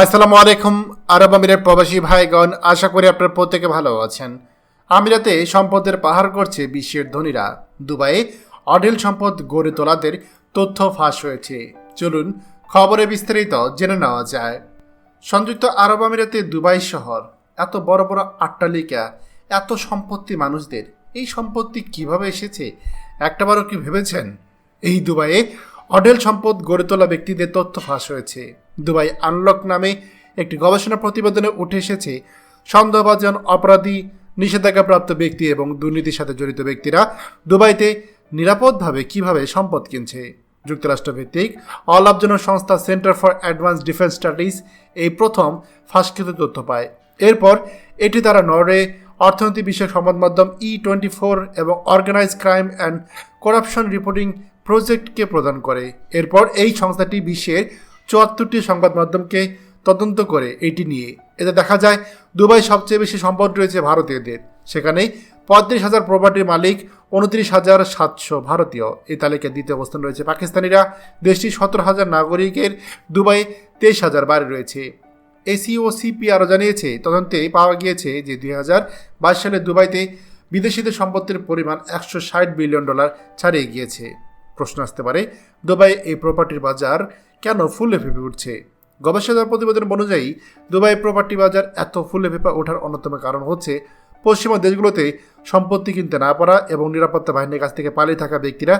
আসসালামু আলাইকুম, আরব আমিরের প্রবাসী ভাইগণ, আশা করি আপনার প্রত্যেকে ভালো আছেন। আমিরাতে সম্পদের পাহাড় করছে বিশ্বের ধনীরা। দুবাইয়ে অঢেল সম্পদ গড়ে তোলাদের তথ্য ফাঁস হয়েছে। চলুন খবরে বিস্তারিত জেনে নেওয়া যায়। সংযুক্ত আরব আমিরাতে দুবাই শহর, এত বড় বড় আট্টালিকা, এত সম্পত্তি মানুষদের, এই সম্পত্তি কীভাবে এসেছে, একটাবারও কি ভেবেছেন? এই দুবাইয়ে অডেল সম্পদ গড়ে তোলা ব্যক্তিদের তথ্য ফাঁস হয়েছে। দুবাই আনলক নামে একটি গবেষণা প্রতিবেদনে উঠে এসেছে, সন্দেহভাজন অপরাধী, নিষেধাজ্ঞাপ্রাপ্ত ব্যক্তি এবং দুর্নীতির সাথে জড়িত ব্যক্তিরা দুবাইতে নিরাপদভাবে কীভাবে সম্পদ কিনছে। যুক্তরাষ্ট্রভিত্তিক অলাভজনক সংস্থা centre for advance defence studies এই প্রথম ফাঁসকৃত তথ্য পায়। এরপর এটি তারা নরওয়ে অর্থনীতি বিষয়ক সংবাদ মাধ্যম ই টোয়েন্টি ফোর এবং organise crime and corruption reporting প্রজেক্টকে প্রদান করে। এরপর এই সংস্থাটি বিশ্বের চুয়াত্তরটি সংবাদ মাধ্যমকে তদন্ত করে এটি নিয়ে। এতে দেখা যায়, দুবাই সবচেয়ে বেশি সম্পদ রয়েছে ভারতীয়দের। সেখানে পঁয়ত্রিশ হাজার প্রপার্টির মালিক, উনত্রিশ হাজার সাতশো ভারতীয়। এই তালিকায় দ্বিতীয় অবস্থান রয়েছে পাকিস্তানিরা। দেশটির সতেরো হাজার নাগরিকের দুবাই তেইশ হাজার বাড়ি রয়েছে। এসিও সিপি আরও জানিয়েছে, তদন্তে পাওয়া গিয়েছে যে দুই হাজার বাইশ সালে দুবাইতে বিদেশিদের সম্পত্তির পরিমাণ একশো ষাট বিলিয়ন ডলার ছাড়িয়ে গিয়েছে। প্রশ্ন আসতে পারে, দুবাই এই প্রপার্টির বাজার কেন ফুলে ফেপে উঠছে? গবেষণার প্রতিবেদন অনুযায়ী, দুবাই প্রপার্টি বাজার এত ফুলে ফেঁপা ওঠার অন্যতম কারণ হচ্ছে, পশ্চিমা দেশগুলোতে সম্পত্তি কিনতে না পারা এবং নিরাপত্তা বাহিনীর কাছ থেকে পালিয়ে থাকা ব্যক্তিরা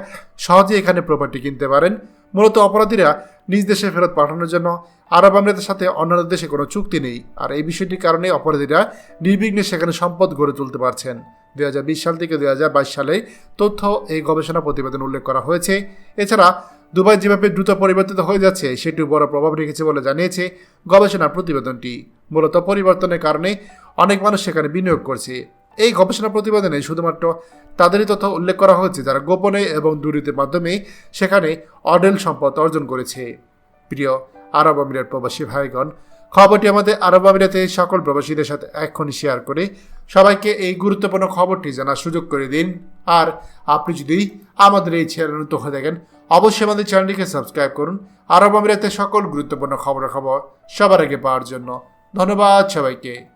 সহজে এখানে প্রপার্টি কিনতে পারেন। মূলত অপরাধীরা নিজ দেশে ফেরত পাঠানোর জন্য আরব আমিরাতের সাথে অন্যান্য দেশে কোনো চুক্তি নেই। আর এই বিষয়টির কারণে অপরাধীরা নির্বিঘ্নে সেখানে সম্পদ গড়ে তুলতে পারছেন। দুই হাজার বিশ সাল থেকে দু হাজার বাইশ সালে তথ্য এই গবেষণা প্রতিবেদন উল্লেখ করা হয়েছে। এছাড়া দুবাই যেভাবে দ্রুত পরিবর্তিত হয়ে যাচ্ছে, সেটিও বড় প্রভাব রেখেছে বলে জানিয়েছে গবেষণা প্রতিবেদনটি। মূলত পরিবর্তনের কারণে অনেক মানুষ সেখানে বিনিয়োগ করছে। এই গবেষণা প্রতিবেদনে শুধুমাত্র তাদেরই তথ্য উল্লেখ করা হয়েছে যারা গোপনে এবং দুর্নীতির মাধ্যমে সেখানে অডেল সম্পদ অর্জন করেছে। প্রিয় আরব আমিরাত প্রবাসী ভাইগণ, খবরটি আমাদের আরব আমিরাতে সকল প্রবাসীদের সাথে এক্ষুনি শেয়ার করে সবাইকে এই গুরুত্বপূর্ণ খবরটি জানার সুযোগ করে দিন। আর আপনি যদি আমাদের এই চ্যানেল নতুন হয়ে অবশ্যই আমাদের চ্যানেলটিকে সাবস্ক্রাইব করুন। আরব আমিরাতে সকল গুরুত্বপূর্ণ খবরের খবর সবার আগে পাওয়ার জন্য ধন্যবাদ সবাইকে।